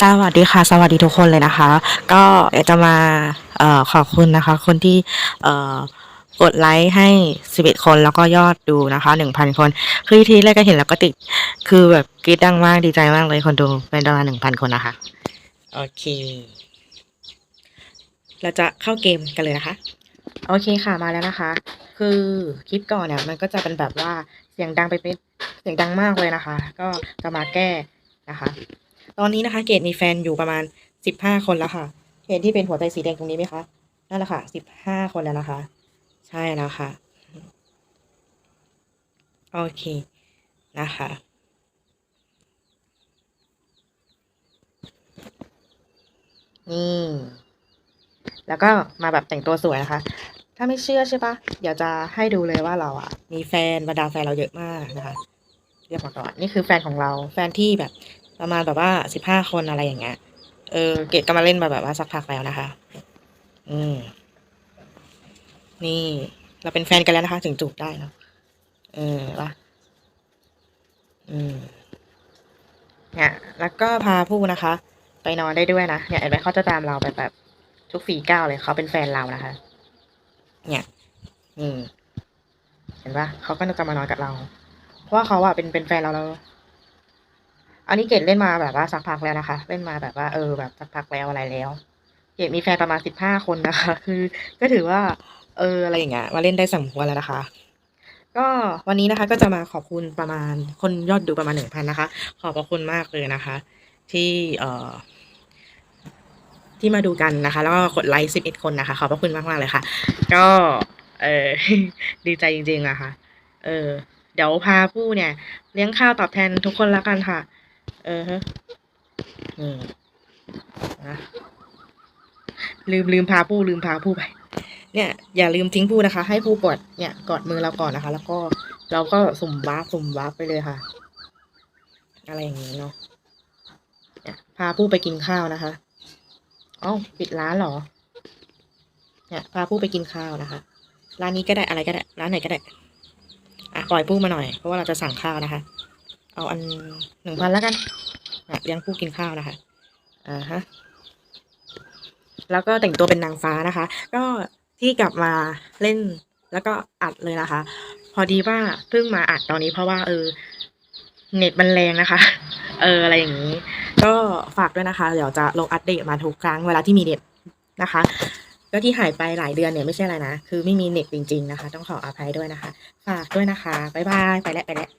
สวัสดีค่ะ สวัสดีทุกคนเลยนะคะ ก็เดี๋ยวจะมาเอ่อขอบคุณนะคะ คนที่เอ่อกดไลค์ให้ 11 คนแล้วก็ยอดดูนะคะ 1,000 คน คือทีแรกก็เห็นแล้วก็ติด คือแบบกรี๊ดดังมากดีใจมากเลยคนดูเป็นประมาณ1,000 คนนะคะ โอเค เราจะเข้าเกมกันเลยนะคะ โอเคค่ะมาแล้วนะคะ คือคลิปก่อนเนี่ยมันก็จะเป็นแบบว่าเสียงดังไปเป็นเสียงดังมากเลยนะคะ ก็จะมาแก้นะคะ ตอนนี้นะคะ เกดมีแฟนอยู่ประมาณสิบห้าคนแล้วค่ะ เห็นที่เป็นหัวใจสีแดงตรงนี้ไหมคะนั่นแหละค่ะสิบห้าคนแล้วนะคะ ใช่แล้วค่ะ โอเคนะคะนี่แล้วก็มาแบบแต่งตัวสวยนะคะ ถ้าไม่เชื่อใช่ปะเดี๋ยวจะให้ดูเลยว่าเราอะมีแฟนบรรดาแฟนเราเยอะมากนะคะ เรียกมาก่อนนี่คือแฟนของเรา แฟนที่แบบ ประมาณแบบว่าสิบห้าคนอะไรอย่างเงี้ย เออ เกดก็มาเล่นมาแบบว่าสักพักแล้วนะคะ อืม นี่ เราเป็นแฟนกันแล้วนะคะ ถึงจูบได้แล้วเออวะอืมเนี่ยแล้วก็พาผู้นะคะ ไปนอนได้ด้วยนะเนี่ยเห็นไหมเขาจะตามเราไปแบบทุกฝีก้าวเลยเขาเป็นแฟนเรานะคะ เนี่ย อืม เห็นปะเขาก็จะมานอนกับเรา เพราะว่าเขาอะเป็นเป็นแฟนเราแล้ว อันนี้เกดเล่นมาแบบว่าสักพักแล้วนะคะ เล่นมาแบบว่าเออแบบสักพักแล้วอะไรแล้ว เกดมีแฟนประมาณสิบห้าคนนะคะ คือ ก็ถือว่า เอออะไรอย่างเงี้ยมาเล่นได้สมควรแล้วนะคะ ก็วันนี้นะคะก็จะมาขอบคุณประมาณคนยอดดูประมาณหนึ่งพันนะคะ ขอบพระคุณมากเลยนะคะ ที่เอ่อที่มาดูกันนะคะ แล้วก็กดไลค์สิบเอ็ดคนนะคะ ขอบพระคุณมากมากเลยค่ะ ก็เออดีใจจริงๆอะค่ะเออเดี๋ยวพาผู้เนี่ย เลี้ยงข้าวตอบแทนทุกคนแล้วกันค่ะ เออฮะอืมนะลืมลืมพาผู้ลืมพาผู้ไป เนี่ย อย่าลืมทิ้งผู้นะคะ ให้ผู้กดเนี่ยกอดมือเราก่อนนะคะ แล้วก็เราก็สุ่มวาร์ปสุ่มวาร์ปไปเลยค่ะ อะไรอย่างนี้เนาะเนี่ยพาผู้ไปกินข้าวนะคะเอ้าปิดร้านเหรอ เนี่ยพาผู้ไปกินข้าวนะคะ ร้านนี้ก็ได้อะไรก็ได้ ร้านไหนก็ได้ อะปล่อยผู้มาหน่อย เพราะว่าเราจะสั่งข้าวนะคะ เอาอันหนึ่งพันแล้วกันอะเลี้ยงผู้กินข้าวนะคะอ่าฮะแล้วก็แต่งตัวเป็นนางฟ้านะคะ ก็ที่กลับมาเล่นแล้วก็อัดเลยนะคะ พอดีว่าเพิ่งมาอัดตอนนี้เพราะว่า เออ เน็ตมันแรงนะคะ เอออะไรอย่างนี้ ก็ฝากด้วยนะคะ เดี๋ยวจะลงอัปเดตมาทุกครั้งเวลาที่มีเน็ตนะคะก็ที่หายไปหลายเดือนเนี่ยไม่ใช่อะไรนะ คือไม่มีเน็ตจริง ๆ นะคะ ต้องขออภัยด้วยนะคะ ฝากด้วยนะคะ บ๊ายบาย ไปแล้วไปแล้ว